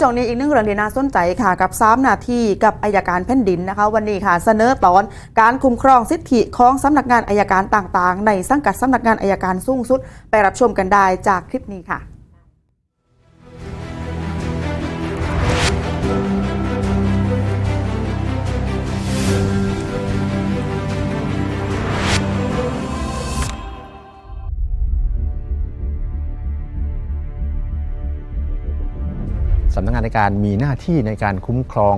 ช่วงนี้อีกหนึ่งเรื่องที่น่าสนใจค่ะกับ3นาทีกับอายการแผ่นดินนะคะ วันนี้ค่ะเสนอตอนการคุ้มครองสิทธิของสำนักงานอายการต่างๆ ในสังกัดสำนักงานอายการสูงสุด ไปรับชมกันได้จากคลิปนี้ค่ะ สำนักงานในการมีหน้าที่ในการคุ้มครอง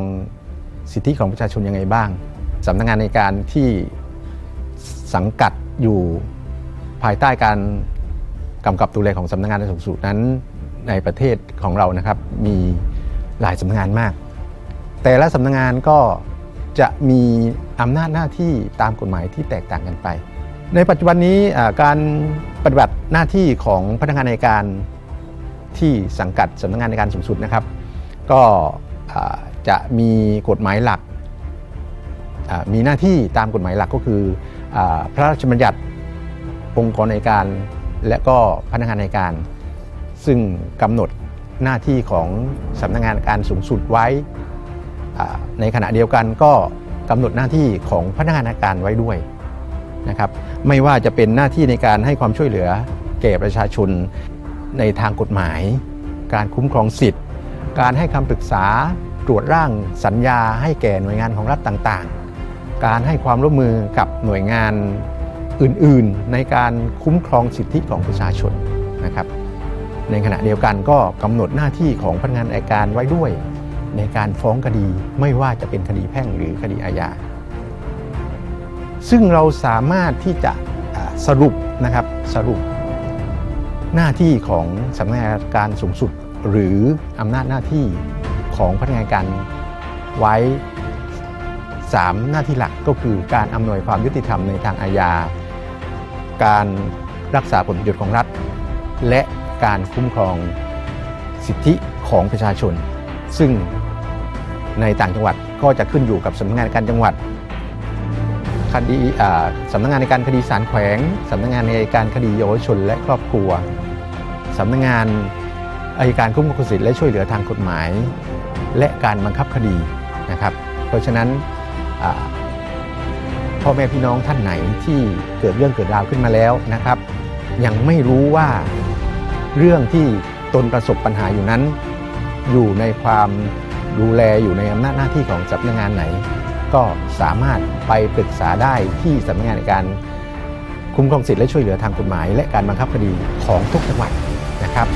สิทธิของประชาชนยังไงบ้างสำนักงานในการที่สังกัดอยู่ภายใต้การกำกับดูแลของสำนักงานสูงสุดนั้นในประเทศของเรานะครับมีหลายสำนักงานมาก แต่ละสำนักงานก็จะมีอำนาจหน้าที่ตามกฎหมายที่แตกต่างกันไป ในปัจจุบันนี้การปฏิบัติหน้าที่ของพนักงานในการ ที่สังกัดสำนักงานในการสูงสุดนะครับ ก็จะมีกฎหมายหลัก มีหน้าที่ตามกฎหมายหลักก็คืออพระราชบัญญัติองค์กรในการ และก็พนักงานในการ ซึ่งกำหนดหน้าที่ของสำนักงานการสูงสุดไว้ ในขณะเดียวกันก็กำหนดหน้าที่ของพนักงานในการไว้ด้วยนะครับ ไม่ว่าจะเป็นหน้าที่ในการให้ความช่วยเหลือแก่ประชาชน ในทางกฎหมาย การคุ้มครองสิทธิ์ การให้คำปรึกษาตรวจร่างสัญญาให้แก่หน่วยงานของรัฐต่างๆ การให้ความร่วมมือกับหน่วยงานอื่นๆ ในการคุ้มครองสิทธิของประชาชนนะครับในขณะเดียวกันก็กำหนดหน้าที่ของพนักงานอัยการไว้ด้วย ในการฟ้องคดีไม่ว่าจะเป็นคดีแพ่งหรือคดีอาญา ซึ่งเราสามารถที่จะสรุปนะครับสรุป หน้าที่ของสำนักงานการสูงสุด หรืออำนาจหน้าที่ของพนักงานการไว้ 3 หน้าที่หลักก็คือการอำนวยความยุติธรรมในทางอาญา การรักษาผลประโยชน์ของรัฐ และการคุ้มครองสิทธิของประชาชน ซึ่งในต่างจังหวัดก็จะขึ้นอยู่กับสำนักงานการจังหวัด คดีสำนักงานในการคดีศาลแขวงสำนักงานในการคดีเยาวชนและครอบครัวสำนักงานอายการคุ้มครองสิทธิและช่วยเหลือทางกฎหมาย และการบังคับคดีนะครับ เพราะฉะนั้นพ่อแม่พี่น้องท่านไหนที่เกิดเรื่องเกิดราวขึ้นมาแล้วนะครับ ยังไม่รู้ว่าเรื่องที่ตนประสบปัญหาอยู่นั้น อยู่ในความดูแลอยู่ในอำนาจหน้าที่ของสำนักงานไหน ก็สามารถไปปรึกษาได้ที่สำนักงานในการคุ้มครองสิทธิและช่วยเหลือทางกฎหมาย และการบังคับคดีของทุกจังหวัดนะครับ